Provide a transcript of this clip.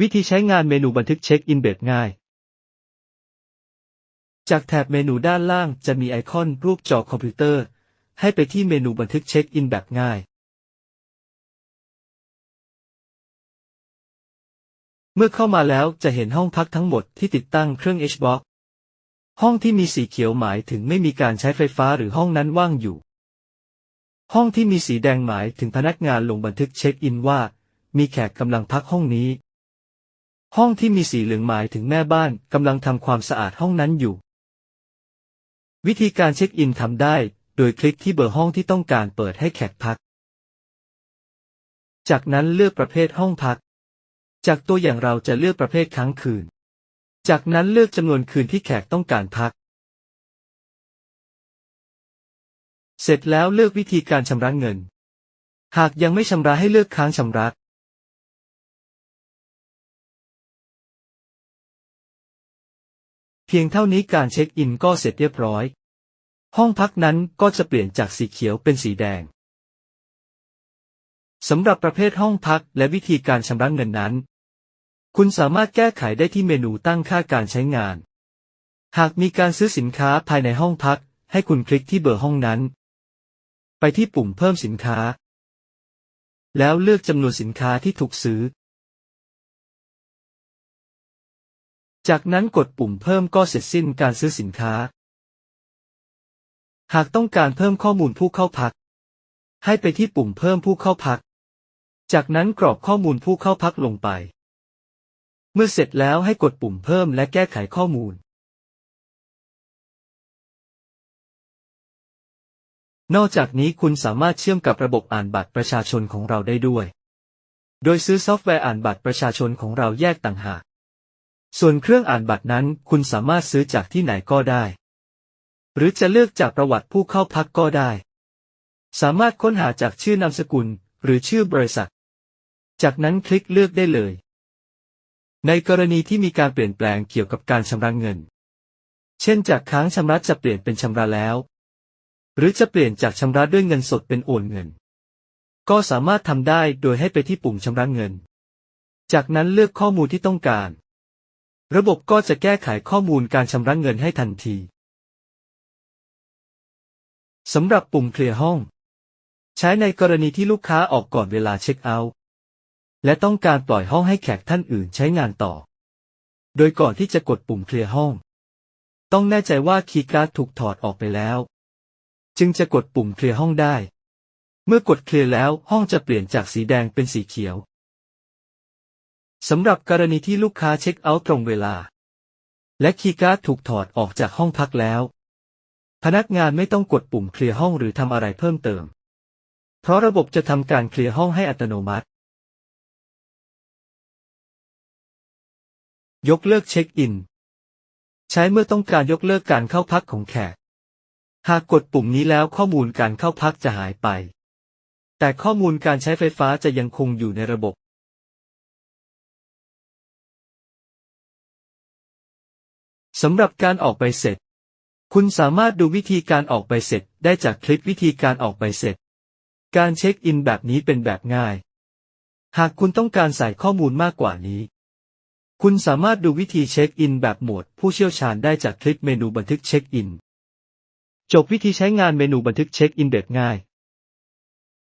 วิธีใช้งานเมนูบันทึกเช็คอินแบบง่าย จากแถบเมนูด้านล่างจะมีไอคอนรูปจอคอมพิวเตอร์ ให้ไปที่เมนูบันทึกเช็คอินแบบง่าย เมื่อเข้ามาแล้วจะเห็นห้องพักทั้งหมดที่ติดตั้งเครื่อง HBox ห้องที่มีสีเขียวหมายถึงไม่มีการใช้ไฟฟ้าหรือห้องนั้นว่างอยู่ ห้องที่มีสีแดงหมายถึงพนักงานลงบันทึกเช็คอินว่า มีแขกกำลังพักห้องนี้ ห้องที่มีสีเหลืองหมายถึงแม่บ้านกำลังทำความสะอาดห้องนั้นอยู่ วิธีการเช็คอินทำได้ โดยคลิกที่เบอร์ห้องที่ต้องการเปิดให้แขกพัก จากนั้นเลือกประเภทห้องพัก จากตัวอย่างเราจะเลือกประเภทค้างคืน จากนั้นเลือกจำนวนคืนที่แขกต้องการพัก เสร็จแล้วเลือกวิธีการชำระเงิน หากยังไม่ชำระให้เลือกค้างชำระ เพียงเท่านี้การเช็คอินก็เสร็จเรียบร้อย ห้องพักนั้นก็จะเปลี่ยนจากสีเขียวเป็นสีแดงสำหรับประเภทห้องพักและวิธีการชำระเงินนั้น คุณสามารถแก้ไขได้ที่เมนูตั้งค่าการใช้งาน หากมีการซื้อสินค้าภายในห้องพัก ให้คุณคลิกที่เบอร์ห้องนั้น ไปที่ปุ่มเพิ่มสินค้า แล้วเลือกจำนวนสินค้าที่ถูกซื้อ จากนั้นกดปุ่มเพิ่มก็เสร็จสิ้นการซื้อสินค้า หากต้องการเพิ่มข้อมูลผู้เข้าพัก ให้ไปที่ปุ่มเพิ่มผู้เข้าพัก จากนั้นกรอกข้อมูลผู้เข้าพักลงไป เมื่อเสร็จแล้วให้กดปุ่มเพิ่มและแก้ไขข้อมูล นอกจากนี้คุณสามารถเชื่อมกับระบบอ่านบัตรประชาชนของเราได้ด้วย โดยซื้อซอฟต์แวร์อ่านบัตรประชาชนของเราแยกต่างหาก ส่วนเครื่องอ่านบัตรนั้นคุณสามารถซื้อจากที่ไหนก็ได้ หรือจะเลือกจากประวัติผู้เข้าพักก็ได้ สามารถค้นหาจากชื่อนามสกุล หรือชื่อบริษัท จากนั้นคลิกเลือกได้เลย ในกรณีที่มีการเปลี่ยนแปลงเกี่ยวกับการชำระเงิน เช่นจากค้างชำระจะเปลี่ยนเป็นชำระแล้ว หรือจะเปลี่ยนจากชำระด้วยเงินสดเป็นโอนเงิน ก็สามารถทำได้โดยให้ไปที่ปุ่มชำระเงิน จากนั้นเลือกข้อมูลที่ต้องการ ระบบก็จะแก้ไขข้อมูลการชำระเงินให้ทันที สำหรับปุ่มเคลียร์ห้อง ใช้ในกรณีที่ลูกค้าออกก่อนเวลาเช็คเอาท์และต้องการปล่อยห้องให้แขกท่านอื่นใช้งานต่อ โดยก่อนที่จะกดปุ่มเคลียร์ห้อง ต้องแน่ใจว่าคีย์การ์ดถูกถอดออกไปแล้ว จึงจะกดปุ่มเคลียร์ห้องได้ เมื่อกดเคลียร์แล้วห้องจะเปลี่ยนจากสีแดงเป็นสีเขียว สำหรับกรณีที่ลูกค้าเช็คเอาท์ตรงเวลา และคีย์การ์ดถูกถอดออกจากห้องพักแล้ว พนักงานไม่ต้องกดปุ่มเคลียร์ห้องหรือทำอะไรเพิ่มเติม เพราะระบบจะทำการเคลียร์ห้องให้อัตโนมัติ ยกเลิกเช็คอิน ใช้เมื่อต้องการยกเลิกการเข้าพักของแขก หากกดปุ่มนี้แล้วข้อมูลการเข้าพักจะหายไป แต่ข้อมูลการใช้ไฟฟ้าจะยังคงอยู่ในระบบ สำหรับการออกใบเสร็จ คุณสามารถดูวิธีการออกใบเสร็จได้จากคลิปวิธีการออกใบเสร็จ การเช็คอินแบบนี้เป็นแบบง่าย หากคุณต้องการใส่ข้อมูลมากกว่านี้ คุณสามารถดูวิธีเช็คอินแบบหมวด ผู้เชี่ยวชาญได้จากคลิปเมนูบันทึกเช็คอิน จบวิธีใช้งานเมนูบันทึกเช็คอินแบบง่าย